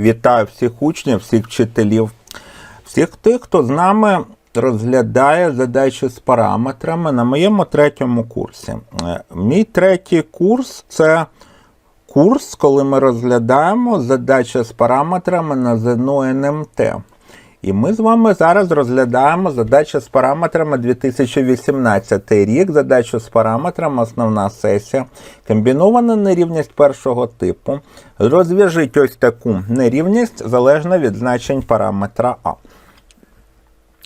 Вітаю всіх учнів, всіх вчителів, всіх тих, хто з нами розглядає задачі з параметрами на моєму третьому курсі. Е, Мій третій курс це курс, коли ми розглядаємо задачі з параметрами на ЗНО НМТ. І ми з вами зараз розглядаємо задачі з параметрами 2018 рік, задачу з параметрами, основна сесія, комбінована нерівність першого типу. Розв'яжіть ось таку нерівність залежно від значень параметра А.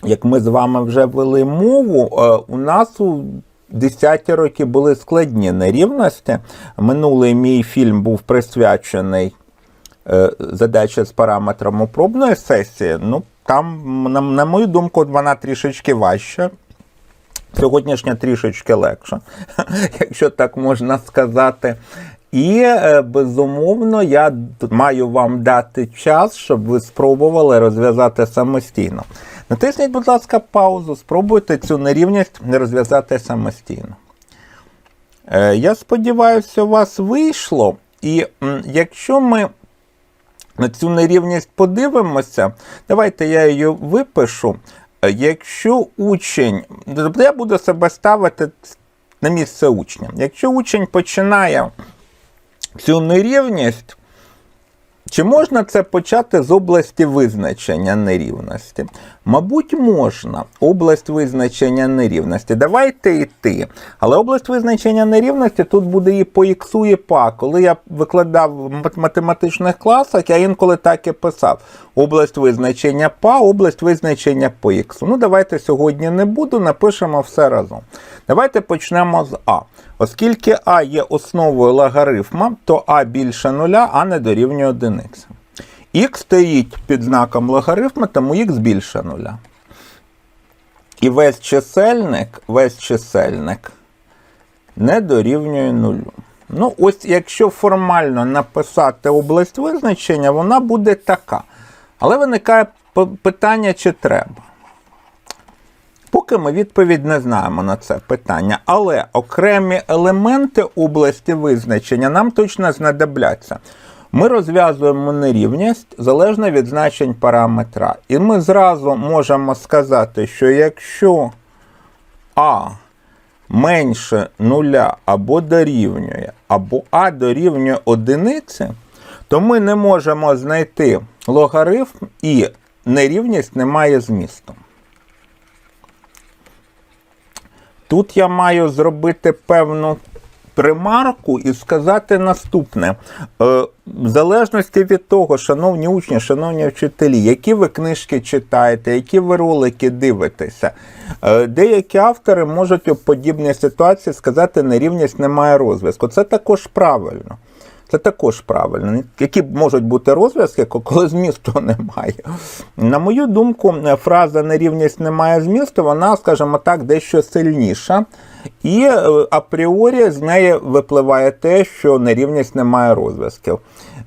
Як ми з вами вже вели мову, е, у нас у 10 роки були складні нерівності. Минулий мій фільм був присвячений е, задачі з параметрами пробної сесії. Ну, там, на, на мою думку, вона трішечки важча. Сьогоднішня трішечки легша, якщо так можна сказати. І е, безумовно, я маю вам дати час, щоб ви спробували розв'язати самостійно. Натисніть, будь ласка, паузу, спробуйте цю нерівність розв'язати самостійно. Е, Я сподіваюся, у вас вийшло. І якщо ми на цю нерівність подивимося, давайте я її випишу. Е, Якщо учень, тобто я буду себе ставити на місце учня. Якщо учень починає цю нерівність, чи можна це почати з області визначення нерівності? Мабуть, можна. Область визначення нерівності. Давайте йти. Але область визначення нерівності тут буде і по іксу, і по А. Коли я викладав в математичних класах, я інколи так і писав. Область визначення па, область визначення по іксу. Ну, давайте сьогодні не буду, напишемо все разом. Давайте почнемо з А. Оскільки А є основою логарифма, то А більше нуля, а не дорівнює одиниці. Х стоїть під знаком логарифма, тому х більше нуля. І весь чисельник, весь чисельник не дорівнює нулю. Ну, ось якщо формально написати область визначення, вона буде така. Але виникає питання, чи треба. Поки ми відповідь не знаємо на це питання, але окремі елементи області визначення нам точно знадобляться. Ми розв'язуємо нерівність залежно від значень параметра. І ми зразу можемо сказати, що якщо А менше нуля або дорівнює, або А дорівнює одиниці, то ми не можемо знайти логарифм і нерівність не має змісту. Тут я маю зробити певну примарку і сказати наступне. Е, в залежності від того, шановні учні, шановні вчителі, які ви книжки читаєте, які ви ролики дивитеся, е, деякі автори можуть у подібній ситуації сказати, нерівність немає розв'язку. Це також правильно. Це також правильно. Які можуть бути розв'язки, коли змісту немає. На мою думку, фраза нерівність немає змісту, вона, скажімо так, дещо сильніша. І е, апріорі з неї випливає те, що нерівність немає розв'язків.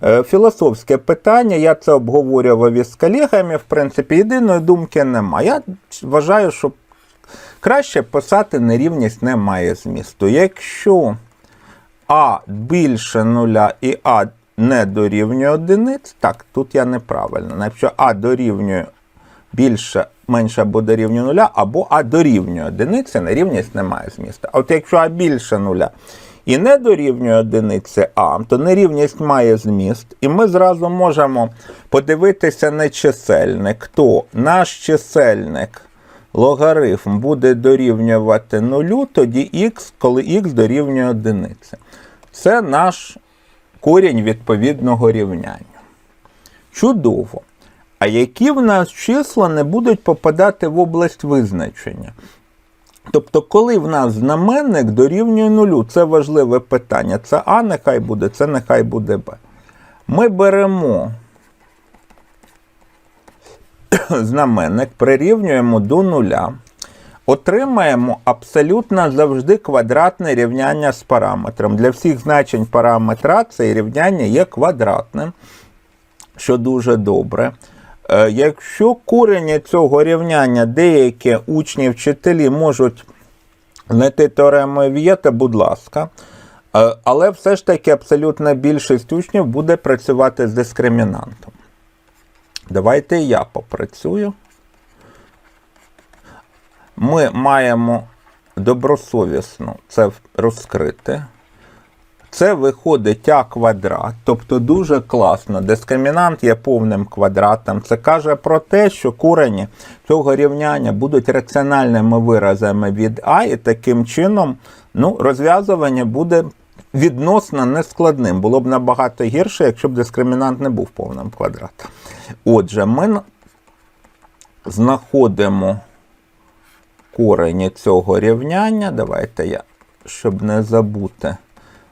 Е, Філософське питання, я це обговорював із колегами, в принципі, єдиної думки немає. Я вважаю, що краще писати нерівність немає змісту. Якщо а більше нуля і А не дорівнює одиниць. Так, тут я неправильно. Якщо А дорівнює більше, менше або дорівнює нуля, або А дорівнює одиниці, нерівність немає змісту. А от якщо А більше нуля і не дорівнює одиниці А, то нерівність має зміст. І ми зразу можемо подивитися на чисельник, то наш чисельник логарифм буде дорівнювати нулю, тоді х, коли х дорівнює одиниці. Це наш корінь відповідного рівняння. Чудово. А які в нас числа не будуть попадати в область визначення? Тобто, коли в нас знаменник дорівнює нулю, це важливе питання. Це А нехай буде, це нехай буде Б. Ми беремо знаменник, прирівнюємо до нуля, отримаємо абсолютно завжди квадратне рівняння з параметром. Для всіх значень параметра це рівняння є квадратним, що дуже добре. Е, Якщо корені цього рівняння деякі учні вчителі можуть знайти теорему Вієта, будь ласка. Е, Але все ж таки абсолютна більшість учнів буде працювати з дискримінантом. Давайте я попрацюю. Ми маємо добросовісно це розкрити. Це виходить А квадрат, тобто дуже класно. Дискримінант є повним квадратом. Це каже про те, що корені цього рівняння будуть раціональними виразами від А, і таким чином ну, розв'язування буде відносно нескладним. Було б набагато гірше, якщо б дискримінант не був повним квадратом. Отже, ми знаходимо корені цього рівняння. Давайте я, щоб не забути.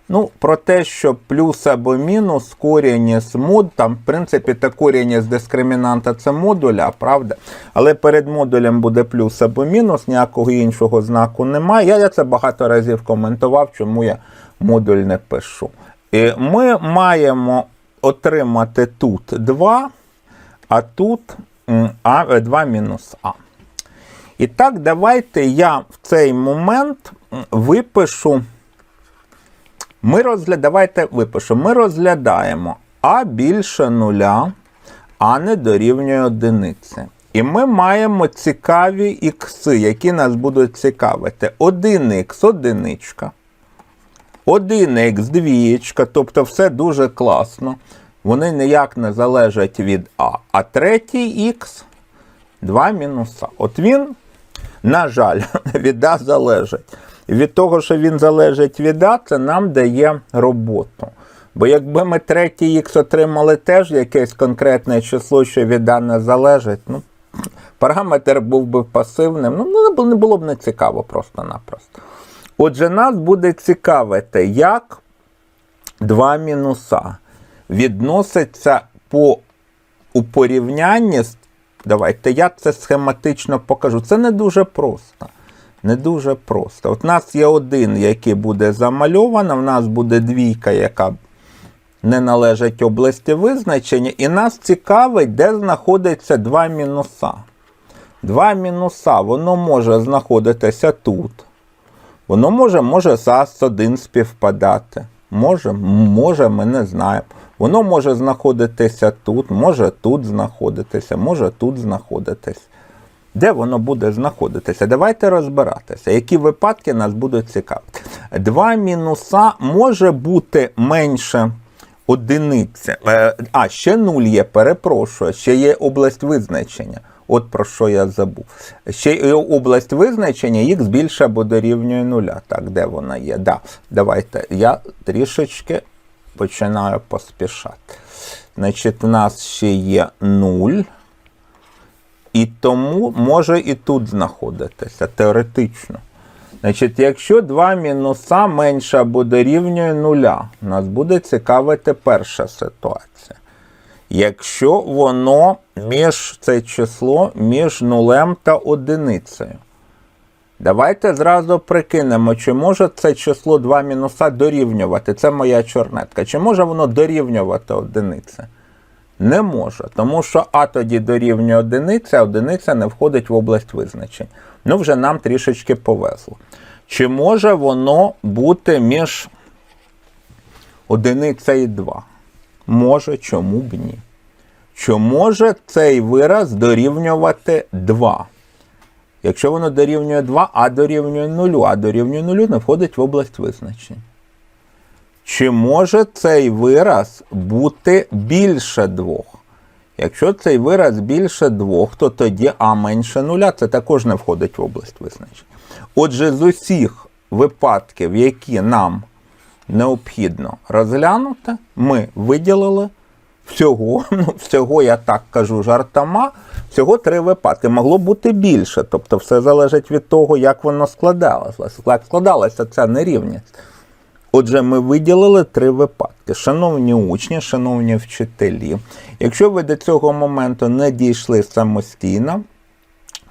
Ну, про те, що плюс або мінус корінь з мод, там, в принципі, та корінь з дискримінанта це модуля, правда? Але перед модулем буде плюс або мінус, ніякого іншого знаку немає. Я, я це багато разів коментував, чому я модуль не пишу. І ми маємо отримати тут 2, а тут а, 2 мінус А. І так, давайте я в цей момент випишу. Ми розгля... Давайте випишемо. Ми розглядаємо А більше нуля, а не дорівнює одиниці. І ми маємо цікаві ікси, які нас будуть цікавити. 1х одиничка. 1х двієчка, тобто все дуже класно. Вони ніяк не залежать від А. А третій х 2 мінуса. От він, на жаль, від А залежить. Від того, що він залежить від це нам дає роботу. Бо якби ми третій х отримали теж якесь конкретне число, що від А не залежить, ну, параметр був би пасивним, ну не було б не цікаво просто-напросто. Отже, нас буде цікавити, як два мінуса відносяться по у порівнянні з. Давайте я це схематично покажу. Це не дуже просто. Не дуже просто. От у нас є один, який буде замальовано, в нас буде двійка, яка не належить області визначення, і нас цікавить, де знаходиться два мінуса. Два мінуса, воно може знаходитися тут. Воно може, може САС один співпадати. Може, може, ми не знаємо. Воно може знаходитися тут, може тут знаходитися, може тут знаходитися. Де воно буде знаходитися? Давайте розбиратися, які випадки нас будуть цікавити. Два мінуса може бути менше одиниці. Е, А, ще нуль є, перепрошую, ще є область визначення. От про що я забув. Ще є область визначення х більше або дорівнює нуля. Так, де вона є? Да, Давайте я трішечки починаю поспішати. Значить, у нас ще є 0. І тому може і тут знаходитися теоретично. Значить, якщо два мінуса менше або дорівнює нуля, нас буде цікавити перша ситуація. Якщо воно між це число між нулем та одиницею. Давайте зразу прикинемо, чи може це число 2 мінуса дорівнювати. Це моя чорнетка. Чи може воно дорівнювати одиниці? Не може, тому що А тоді дорівнює одиниці, а одиниця не входить в область визначень. Ну, вже нам трішечки повезло. Чи може воно бути між одиниця і 2? Може, чому б ні? Чи може цей вираз дорівнювати 2? Якщо воно дорівнює 2, а дорівнює 0, а дорівнює 0 не входить в область визначень. Чи може цей вираз бути більше 2? Якщо цей вираз більше 2, то тоді А менше 0, це також не входить в область визначень. Отже, з усіх випадків, які нам необхідно розглянути, ми виділили всього, ну, всього, я так кажу, жартома, всього три випадки. Могло бути більше. Тобто все залежить від того, як воно складалося. Як складалася ця нерівність. Отже, ми виділили три випадки. Шановні учні, шановні вчителі, якщо ви до цього моменту не дійшли самостійно,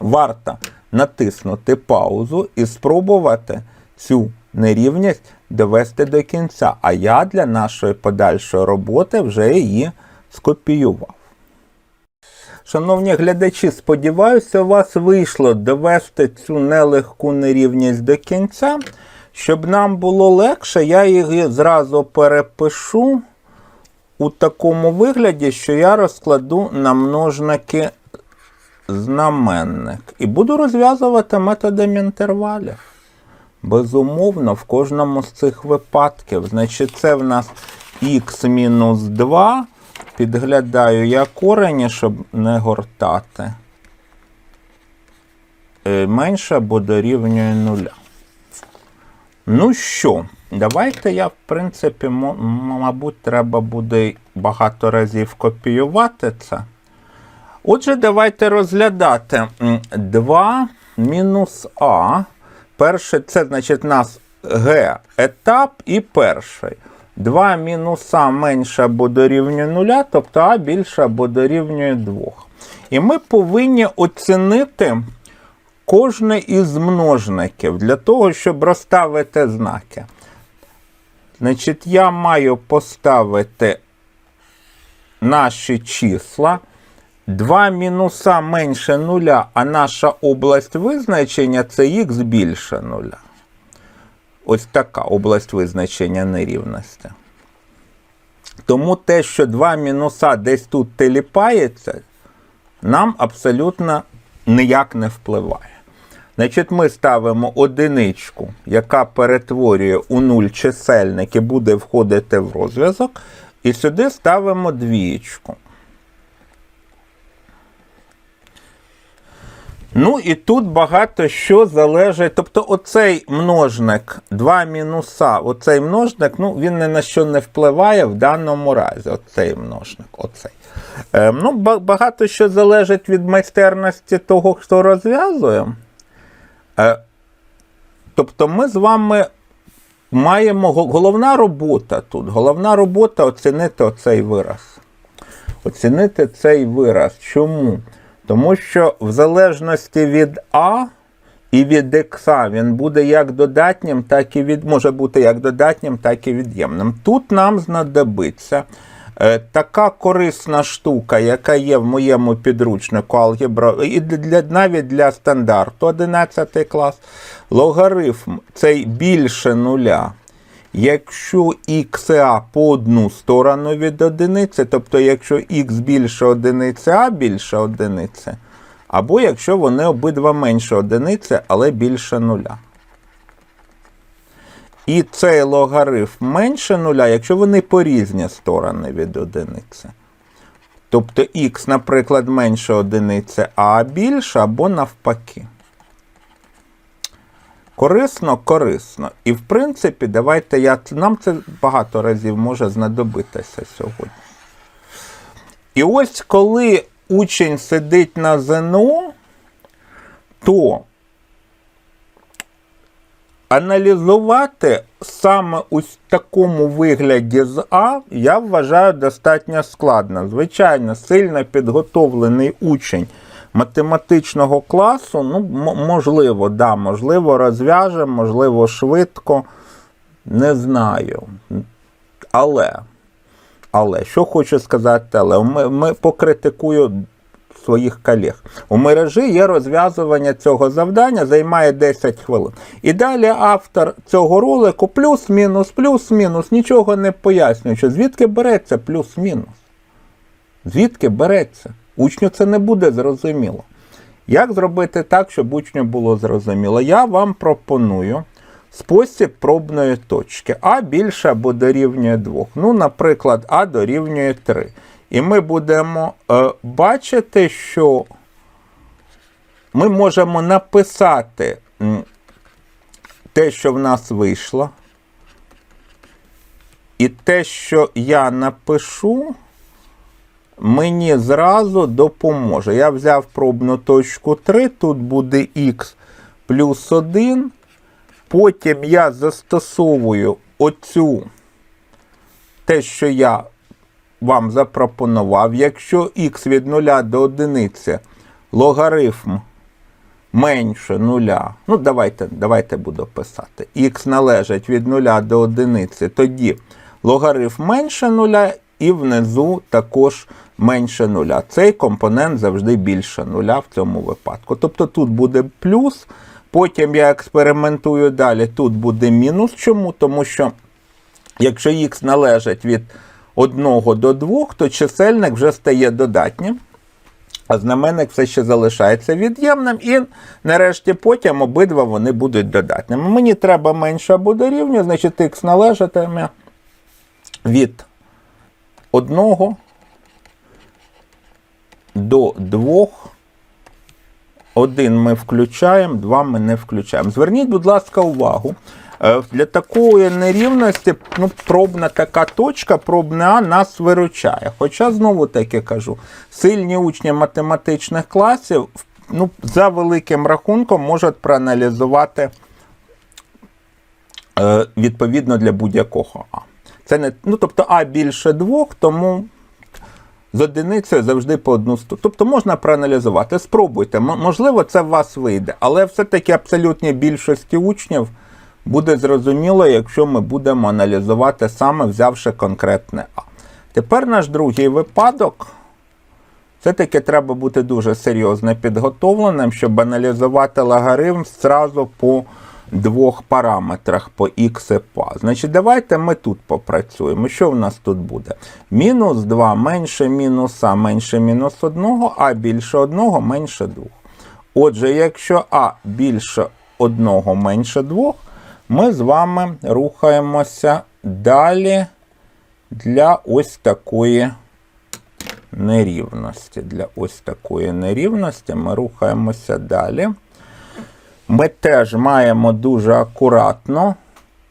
варто натиснути паузу і спробувати цю нерівність довести до кінця. А я для нашої подальшої роботи вже її скопіював. Шановні глядачі, сподіваюся, у вас вийшло довести цю нелегку нерівність до кінця. Щоб нам було легше, я її зразу перепишу у такому вигляді, що я розкладу на множники знаменник. І буду розв'язувати методом інтервалів. Безумовно, в кожному з цих випадків. Значить, це в нас х мінус 2. Підглядаю я корені, щоб не гортати. Е, Менше або дорівнює нуля. Ну що, давайте я, в принципі, мабуть, треба буде багато разів копіювати це. Отже, давайте розглядати 2 мінус А. Перше, це значить у нас Г етап і перший. 2 мінус А менше або дорівнює 0, тобто А більше або дорівнює 2. І ми повинні оцінити кожне із множників для того, щоб розставити знаки. Значить, я маю поставити наші числа. 2 мінуса менше нуля, а наша область визначення це х більше нуля. Ось така область визначення нерівності. Тому те, що 2 мінуса десь тут теліпається, нам абсолютно ніяк не впливає. Значить, ми ставимо одиничку, яка перетворює у нуль чисельник і буде входити в розв'язок, і сюди ставимо двієчку. Ну і тут багато що залежить. Тобто, оцей множник 2 мінуса, оцей множник, ну він ні на що не впливає в даному разі. Оцей множник. Оцей. Е, ну, багато що залежить від майстерності того, хто розв'язує. Е, тобто, ми з вами маємо го- головна робота тут. Головна робота оцінити оцей вираз. Оцінити цей вираз. Чому? Тому що в залежності від А і від Х він буде як додатнім, так і від може бути як додатнім, так і від'ємним. Тут нам знадобиться е, така корисна штука, яка є в моєму підручнику алгебра, і для, навіть для стандарту 11 клас, логарифм цей більше нуля. Якщо ха по одну сторону від одиниці, тобто якщо х більше одиниці, а більше одиниці, або якщо вони обидва менше одиниці, але більше нуля. І цей логарифм менше нуля, якщо вони по різні сторони від одиниці. Тобто х, наприклад, менше одиниці, а більше, або навпаки. Корисно, корисно. І в принципі, давайте я. Нам це багато разів може знадобитися сьогодні. І ось коли учень сидить на ЗНО, то аналізувати саме у такому вигляді з А я вважаю достатньо складно. Звичайно, сильно підготовлений учень математичного класу, ну, можливо, да, можливо, розв'яже, можливо, швидко. Не знаю. Але, але, що хочу сказати, але ми, ми покритикую своїх колег. У мережі є розв'язування цього завдання, займає 10 хвилин. І далі автор цього ролику плюс-мінус, плюс-мінус, нічого не пояснює, звідки береться плюс-мінус. Звідки береться? Учню це не буде зрозуміло. Як зробити так, щоб учню було зрозуміло? Я вам пропоную спосіб пробної точки. А більше або дорівнює 2. Ну, наприклад, А дорівнює 3. І ми будемо е, бачити, що ми можемо написати те, що в нас вийшло. І те, що я напишу, мені зразу допоможе. Я взяв пробну точку 3, тут буде х плюс 1. Потім я застосовую оцю те, що я вам запропонував. Якщо х від 0 до 1 логарифм менше 0, ну давайте, давайте буду писати. х належить від 0 до 1, тоді логарифм менше 0 і внизу також менше 0. Цей компонент завжди більше 0 в цьому випадку. Тобто тут буде плюс, потім я експериментую далі, тут буде мінус. Чому? Тому що якщо х належить від 1 до 2, то чисельник вже стає додатнім. А знаменник все ще залишається від'ємним, і нарешті потім обидва вони будуть додатними. Мені треба менше або дорівнює, значить х належатиме від 1 до 2. Один ми включаємо, два ми не включаємо. Зверніть, будь ласка, увагу. Е, Для такої нерівності ну, пробна така точка, пробне А нас виручає. Хоча, знову таки кажу, сильні учні математичних класів ну, за великим рахунком можуть проаналізувати е, відповідно для будь-якого А. Це не, ну, тобто А більше двох, тому з одиницею завжди по одну сторону. Тобто можна проаналізувати. Спробуйте, можливо, це в вас вийде, але все-таки абсолютній більшості учнів буде зрозуміло, якщо ми будемо аналізувати саме взявши конкретне А. Тепер наш другий випадок. Все-таки треба бути дуже серйозно підготовленим, щоб аналізувати логарифм зразу по двох параметрах по х і по а. Значить, давайте ми тут попрацюємо. Що в нас тут буде? Мінус 2 менше мінус менше мінус 1, а більше 1 менше 2. Отже, якщо а більше 1 менше 2, ми з вами рухаємося далі для ось такої нерівності. Для ось такої нерівності ми рухаємося далі. Ми теж маємо дуже акуратно.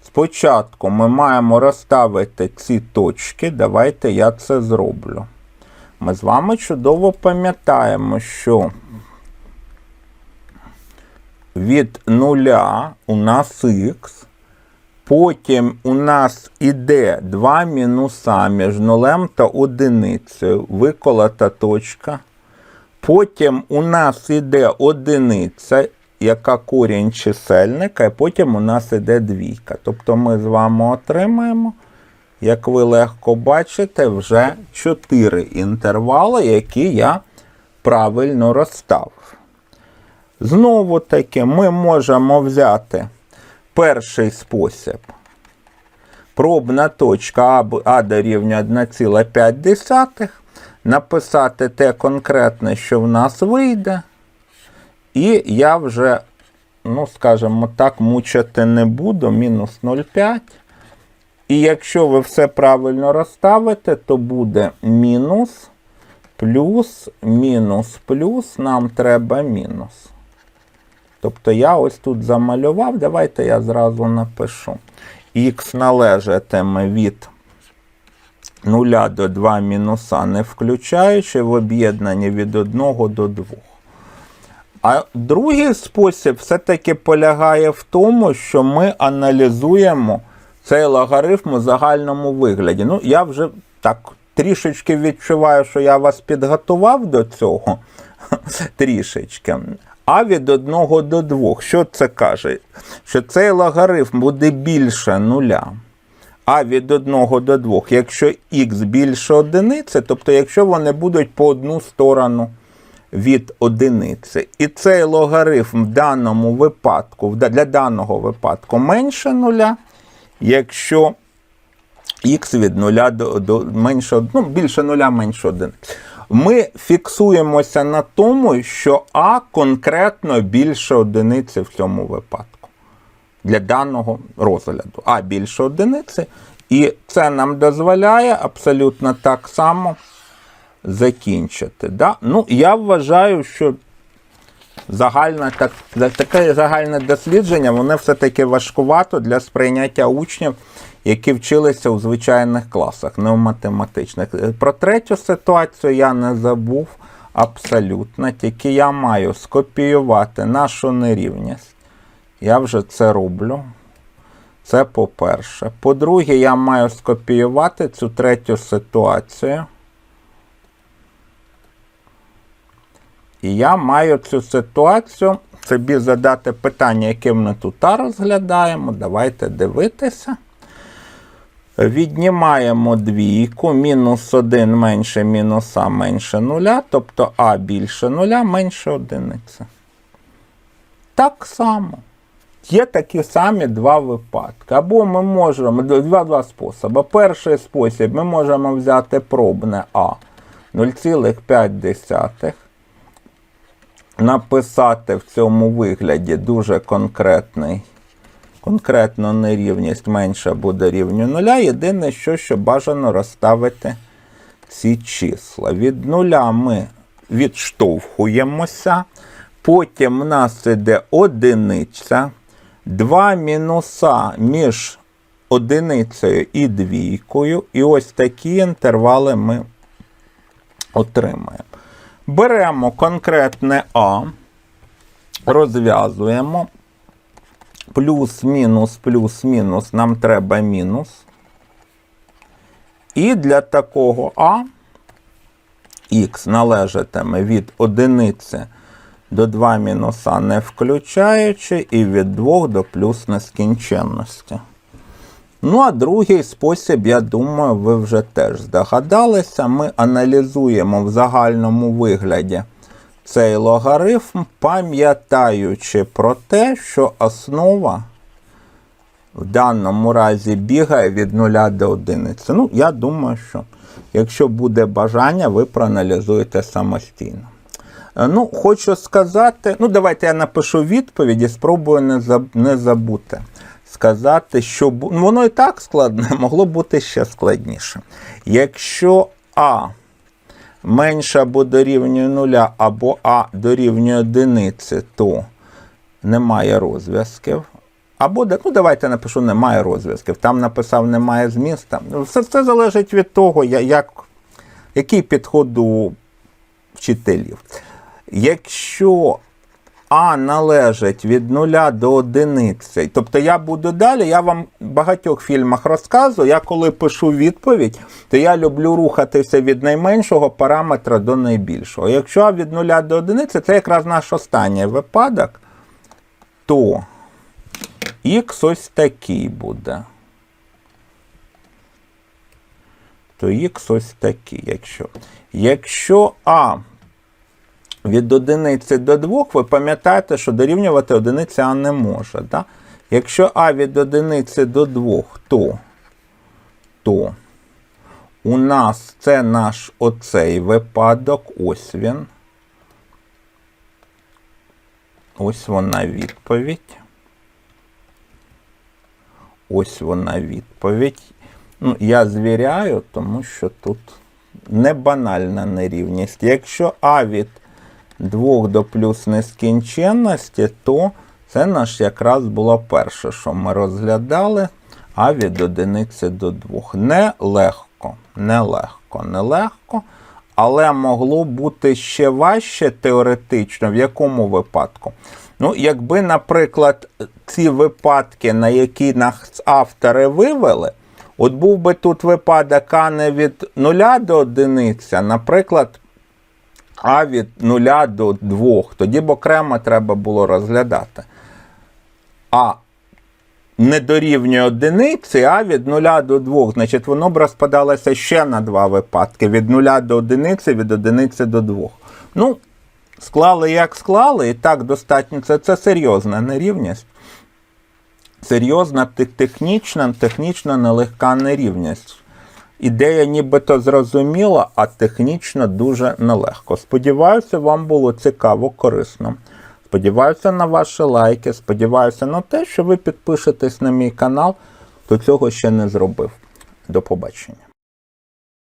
Спочатку ми маємо розставити ці точки. Давайте я це зроблю. Ми з вами чудово пам'ятаємо, що від нуля у нас х, потім у нас іде два мінуса між нулем та одиницею, виколота точка. Потім у нас іде одиниця, яка корінь чисельника, і потім у нас іде двійка. Тобто ми з вами отримаємо, як ви легко бачите, вже чотири інтервали, які я правильно розставив. Знову таки, ми можемо взяти перший спосіб. Пробна точка А дорівнює 1,5, написати те конкретне, що в нас вийде. І я вже, ну, скажімо так, мучити не буду, мінус 0,5. І якщо ви все правильно розставите, то буде мінус, плюс, мінус, плюс, нам треба мінус. Тобто я ось тут замалював, давайте я зразу напишу. Х належатиме від 0 до 2 мінуса, не включаючи в об'єднанні від 1 до 2. А другий спосіб все-таки полягає в тому, що ми аналізуємо цей логарифм у загальному вигляді. Ну, я вже так трішечки відчуваю, що я вас підготував до цього. Трішечки. А від 1 до 2. Що це каже? Що цей логарифм буде більше нуля. А від 1 до 2. Якщо х більше одиниці, тобто якщо вони будуть по одну сторону від одиниці. І цей логарифм в даному випадку, для даного випадку менше нуля, якщо х від 0 до, до менше, ну, більше нуля, менше одиниці. Ми фіксуємося на тому, що А конкретно більше одиниці в цьому випадку. Для даного розгляду. А більше одиниці. І це нам дозволяє абсолютно так само закінчити. Да? Ну, я вважаю, що загальне, так, таке загальне дослідження, воно все-таки важкувато для сприйняття учнів, які вчилися у звичайних класах, не у математичних. Про третю ситуацію я не забув абсолютно, тільки я маю скопіювати нашу нерівність. Я вже це роблю. Це по-перше. По-друге, я маю скопіювати цю третю ситуацію. І я маю цю ситуацію собі задати питання, яке ми тут а розглядаємо. Давайте дивитися. Віднімаємо двійку, мінус 1 менше мінуса менше нуля, тобто А більше нуля менше одиниці. Так само. є такі самі два випадки. Або ми можемо два, два способи. Перший спосіб ми можемо взяти пробне А 0,5, написати в цьому вигляді дуже конкретний. Конкретно нерівність менша буде рівню нуля. Єдине, що, що бажано розставити ці числа. Від нуля ми відштовхуємося. Потім в нас іде одиниця. Два мінуса між одиницею і двійкою. І ось такі інтервали ми отримаємо. Беремо конкретне А, розв'язуємо. Плюс, мінус, плюс, мінус, нам треба мінус. І для такого А х належатиме від одиниці до 2 мінуса не включаючи, і від 2 до плюс нескінченності. Ну, а другий спосіб, я думаю, ви вже теж здогадалися. Ми аналізуємо в загальному вигляді цей логарифм, пам'ятаючи про те, що основа в даному разі бігає від 0 до 1. Ну, я думаю, що якщо буде бажання, ви проаналізуєте самостійно. Ну, хочу сказати, ну давайте я напишу відповідь і спробую не забути сказати, що ну, воно і так складне, могло бути ще складніше. Якщо А менше або дорівнює нуля, або А дорівнює одиниці, то немає розв'язків. Або, ну давайте напишу, немає розв'язків. Там написав немає зміста. Ну, Все, все залежить від того, як, який підход у вчителів. Якщо А належить від нуля до одиниці, тобто я буду далі, я вам в багатьох фільмах розказую, я коли пишу відповідь, то я люблю рухатися від найменшого параметра до найбільшого. Якщо від нуля до одиниці, це якраз наш останній випадок, то х ось такий буде. То х ось такий, якщо. Якщо А від одиниці до 2, ви пам'ятаєте, що дорівнювати одиниці А не може. Да? Якщо А від одиниці до 2, то, то у нас це наш оцей випадок, ось він. Ось вона відповідь. Ось вона відповідь. Ну, я звіряю, тому що тут не банальна нерівність. Якщо А від 2 до плюс нескінченності, то це наш якраз було перше, що ми розглядали. А від одиниці до 2. Нелегко, нелегко, нелегко. Але могло бути ще важче теоретично, в якому випадку? Ну, якби, наприклад, ці випадки, на які нас автори вивели, от був би тут випадок А не від 0 до 1, наприклад, А від 0 до 2, тоді б окремо треба було розглядати. А не дорівнює одиниці, а від 0 до 2. Значить, воно б розпадалося ще на два випадки: від 0 до 1, від 1 до 2. Ну, склали як склали, і так достатньо. Це, це серйозна нерівність. Серйозна те- технічна, технічно нелегка нерівність. Ідея нібито зрозуміла, а технічно дуже нелегко. Сподіваюся, вам було цікаво, корисно. Сподіваюся на ваші лайки, сподіваюся на те, що ви підпишетесь на мій канал, хто цього ще не зробив. До побачення.